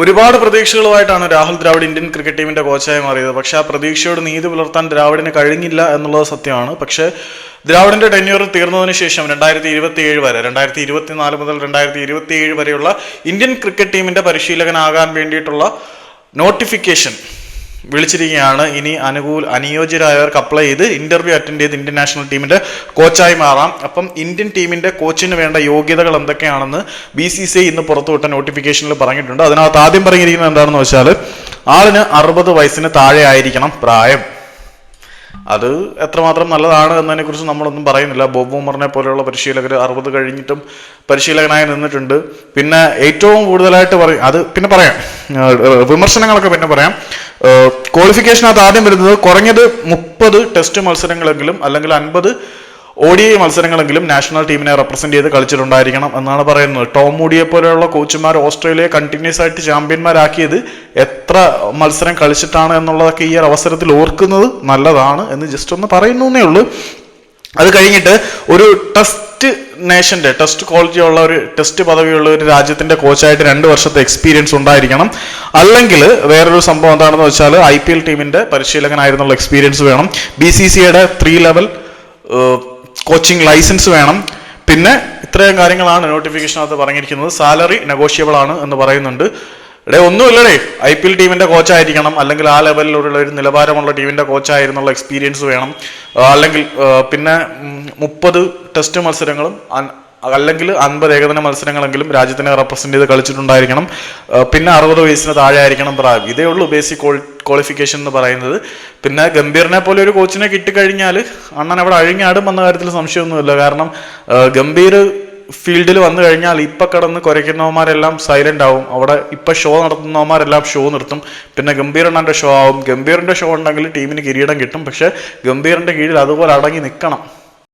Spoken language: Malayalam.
ഒരുപാട് പ്രതീക്ഷകളുമായിട്ടാണ് രാഹുൽ ദ്രാവിഡ് ഇന്ത്യൻ ക്രിക്കറ്റ് ടീമിന്റെ കോച്ചായി മാറിയത്. പക്ഷെ ആ പ്രതീക്ഷയോട് നീതി പുലർത്താൻ ദ്രാവിഡിന് കഴിഞ്ഞില്ല എന്നുള്ളത് സത്യമാണ്. പക്ഷെ ദ്രാവിഡിന്റെ ടെന്യൂർ തീർന്നതിന് ശേഷം രണ്ടായിരത്തി ഇരുപത്തി ഏഴ് വരെ രണ്ടായിരത്തി ഇരുപത്തിനാല് മുതൽ രണ്ടായിരത്തി ഇരുപത്തി ഏഴ് വരെയുള്ള ഇന്ത്യൻ ക്രിക്കറ്റ് ടീമിന്റെ പരിശീലകനാകാൻ വേണ്ടിയിട്ടുള്ള നോട്ടിഫിക്കേഷൻ വിളിച്ചിരിക്കുകയാണ്. ഇനി അനുകൂല അനുയോജ്യരായവർക്ക് അപ്ലൈ ചെയ്ത് ഇന്റർവ്യൂ അറ്റൻഡ് ചെയ്ത് ഇന്ത്യൻ നാഷണൽ ടീമിന്റെ കോച്ചായി മാറാം. അപ്പം ഇന്ത്യൻ ടീമിന്റെ കോച്ചിന് വേണ്ട യോഗ്യതകൾ എന്തൊക്കെയാണെന്ന് ബി സി സി ഇന്ന് പുറത്തുവിട്ട നോട്ടിഫിക്കേഷനിൽ പറഞ്ഞിട്ടുണ്ട്. അതിനകത്ത് ആദ്യം പറഞ്ഞിരിക്കുന്നത് എന്താണെന്ന് വെച്ചാൽ ആളിന് അറുപത് വയസ്സിന് താഴെ ആയിരിക്കണം പ്രായം. അത് എത്രമാത്രം നല്ലതാണ് എന്നതിനെ കുറിച്ച് നമ്മളൊന്നും പറയുന്നില്ല. ബോബ് ഉമറിനെ പോലെയുള്ള പരിശീലകർ അറുപത് കഴിഞ്ഞിട്ടും പരിശീലകനായി നിന്നിട്ടുണ്ട്. പിന്നെ ഏറ്റവും കൂടുതലായിട്ട് പറയും അത് പിന്നെ പറയാം. വിമർശനങ്ങളൊക്കെ പിന്നെ പറയാം. ക്വാളിഫിക്കേഷനകത്ത് ആദ്യം വരുന്നത് കുറഞ്ഞത് മുപ്പത് ടെസ്റ്റ് മത്സരങ്ങളെങ്കിലും അല്ലെങ്കിൽ അൻപത് ഒ ഡി ഐ മത്സരങ്ങളെങ്കിലും നാഷണൽ ടീമിനെ റെപ്രസെന്റ് ചെയ്ത് കളിച്ചിട്ടുണ്ടായിരിക്കണം എന്നാണ് പറയുന്നത്. ടോം മൂഡിയെ പോലെയുള്ള കോച്ചുമാർ ഓസ്ട്രേലിയയെ കണ്ടിന്യൂസ് ആയിട്ട് ചാമ്പ്യന്മാരാക്കിയത് എത്ര മത്സരം കളിച്ചിട്ടാണ് എന്നുള്ളതൊക്കെ ഈ ഒരു അവസരത്തിൽ ഓർക്കുന്നത് നല്ലതാണ് എന്ന് ജസ്റ്റ് ഒന്ന് പറയുന്നേ ഉള്ളൂ. അത് കഴിഞ്ഞിട്ട് ഒരു ടെസ്റ്റ് നേഷന്റെ ടെസ്റ്റ് ക്വാളിറ്റി ഉള്ള ഒരു ടെസ്റ്റ് പദവിയുള്ള ഒരു രാജ്യത്തിന്റെ കോച്ചായിട്ട് രണ്ട് വർഷത്തെ എക്സ്പീരിയൻസ് ഉണ്ടായിരിക്കണം. അല്ലെങ്കിൽ വേറൊരു സംഭവം എന്താണെന്ന് വെച്ചാൽ ഐ പി എൽ ടീമിന്റെ പരിശീലകനായിരുന്നുള്ള എക്സ്പീരിയൻസ് വേണം. ബി സി സിയുടെ ത്രീ ലെവൽ കോച്ചിങ് ലൈസൻസ് വേണം. പിന്നെ ഇത്രയും കാര്യങ്ങളാണ് നോട്ടിഫിക്കേഷനകത്ത് പറഞ്ഞിരിക്കുന്നത്. സാലറി നെഗോഷ്യബിൾ ആണ് എന്ന് പറയുന്നുണ്ട്. ഇവിടെ ഒന്നുമില്ലടേ. ഐ പി എൽ ടീമിന്റെ കോച്ചായിരിക്കണം അല്ലെങ്കിൽ ആ ലെവലിലുള്ള ഒരു നിലവാരമുള്ള ടീമിന്റെ കോച്ചായിരുന്നുള്ള എക്സ്പീരിയൻസ് വേണം. അല്ലെങ്കിൽ പിന്നെ മുപ്പത് ടെസ്റ്റ് മത്സരങ്ങളും അല്ലെങ്കിൽ അൻപത് ഏകദിന മത്സരങ്ങളെങ്കിലും രാജ്യത്തിനെ റെപ്രസെന്റ് ചെയ്ത് കളിച്ചിട്ടുണ്ടായിരിക്കണം. പിന്നെ അറുപത് വയസ്സിന് താഴെ ആയിരിക്കണം പ്രായം. ഇതേ ഉള്ളൂ ബേസിക് ക്വാളിഫിക്കേഷൻ എന്ന് പറയുന്നത്. പിന്നെ ഗംഭീറിനെ പോലെ ഒരു കോച്ചിനെ കിട്ടിക്കഴിഞ്ഞാൽ അണ്ണൻ അവിടെ അഴിഞ്ഞാടും എന്ന കാര്യത്തിൽ സംശയമൊന്നുമില്ല. കാരണം ഗംഭീർ ഫീൽഡിൽ വന്നു കഴിഞ്ഞാൽ ഇപ്പൊ കടന്ന് കുരയ്ക്കുന്നവന്മാരെല്ലാം സൈലന്റ് ആവും. അവിടെ ഇപ്പൊ ഷോ നടത്തുന്നവന്മാരെല്ലാം ഷോ നിർത്തും. പിന്നെ ഗംഭീരണ്ണന്റെ ഷോ ആവും. ഗംഭീറിന്റെ ഷോ ഉണ്ടെങ്കിൽ ടീമിന് കിരീടം കിട്ടും. പക്ഷേ ഗംഭീറിന്റെ കീഴിൽ അതുപോലെ അടങ്ങി നിൽക്കണം